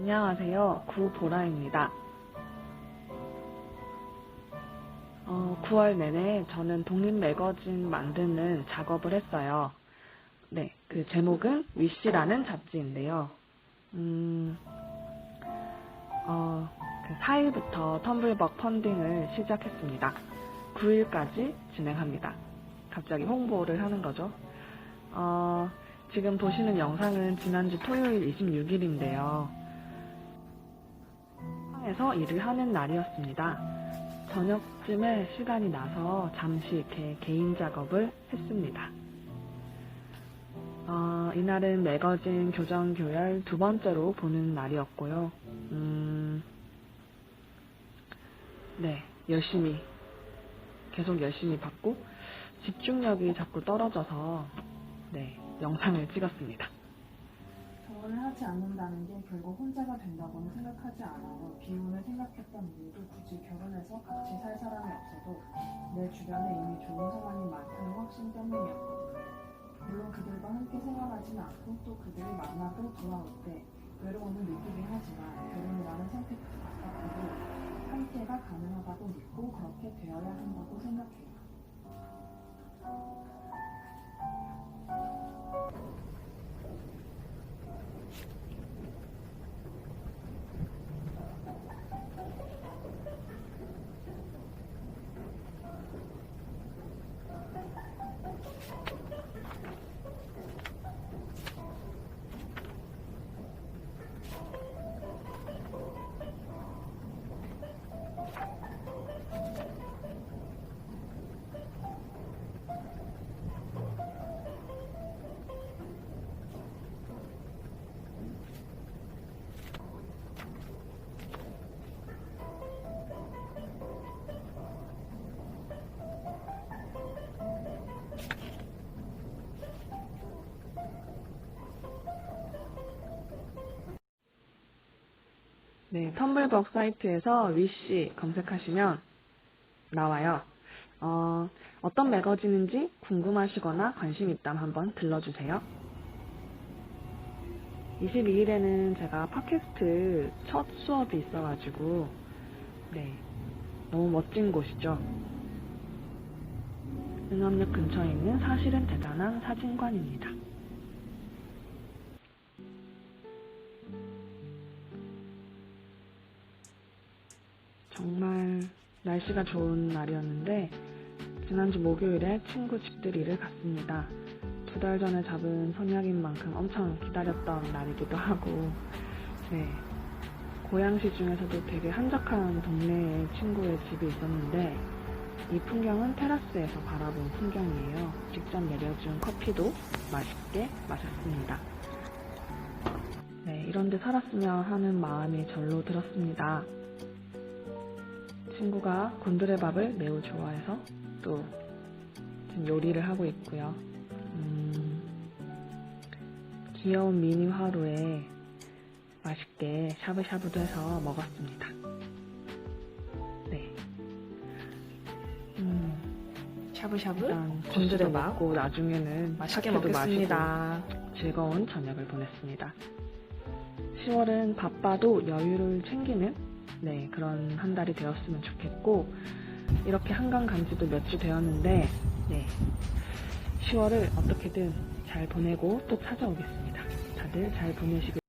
안녕하세요. 구보라입니다. 어, 9월 내내 저는 독립 매거진 만드는 작업을 했어요. 네, 그 제목은 위시라는 잡지인데요. 음, 어, 그 4일부터 텀블벅 펀딩을 시작했습니다. 9일까지 진행합니다. 갑자기 홍보를 하는 거죠. 어, 지금 보시는 영상은 지난주 토요일 26일인데요. 에서 일을 하는 날이었습니다. 저녁쯤에 시간이 나서 잠시 이렇게 개인 작업을 했습니다. 어, 이날은 매거진 교정 교열 두 번째로 보는 날이었고요. 음, 네, 열심히, 계속 열심히 봤고, 집중력이 자꾸 떨어져서, 네, 영상을 찍었습니다. 결혼을 하지 않는다는 게 결국 된다고는 생각하지 않아요. 비혼을 생각했던 이유도 굳이 결혼해서 같이 살 사람이 없어도 내 주변에 이미 좋은 사람이 많다는 확신 때문이었거든요. 물론 그들과 함께 생활하진 않고 또 그들을 만나고 돌아올 때 외로움을 느끼긴 하지만 결혼이라는 선택도 가깝고 함께가 가능하다고 믿고 그렇게 되어야 한다고 생각해요. 네, 텀블벅 사이트에서 위시 검색하시면 나와요. 어, 어떤 매거진인지 궁금하시거나 관심 있다면 한번 들러주세요. 22일에는 제가 팟캐스트 첫 수업이 있어가지고, 네, 너무 멋진 곳이죠. 응암역 근처에 있는 사실은 대단한 사진관입니다. 정말 날씨가 좋은 날이었는데 지난주 목요일에 친구 집들이를 갔습니다. 두 달 전에 잡은 선약인 만큼 엄청 기다렸던 날이기도 하고 네 고양시 중에서도 되게 한적한 동네에 친구의 집이 있었는데 이 풍경은 테라스에서 바라본 풍경이에요. 직접 내려준 커피도 맛있게 마셨습니다. 네, 이런데 살았으면 하는 마음이 절로 들었습니다. 친구가 곤드레밥을 매우 좋아해서 또 요리를 하고 있고요. 음, 귀여운 미니 화로에 맛있게 샤브샤브도 해서 먹었습니다. 네. 음, 샤브샤브? 곤드레 먹고 나중에는 맛있게 먹겠습니다. 마시고 즐거운 저녁을 보냈습니다. 10월은 바빠도 여유를 챙기는 네, 그런 한 달이 되었으면 좋겠고, 이렇게 한강 간 지도 몇 주 되었는데, 네, 10월을 어떻게든 잘 보내고 또 찾아오겠습니다. 다들 잘 보내시길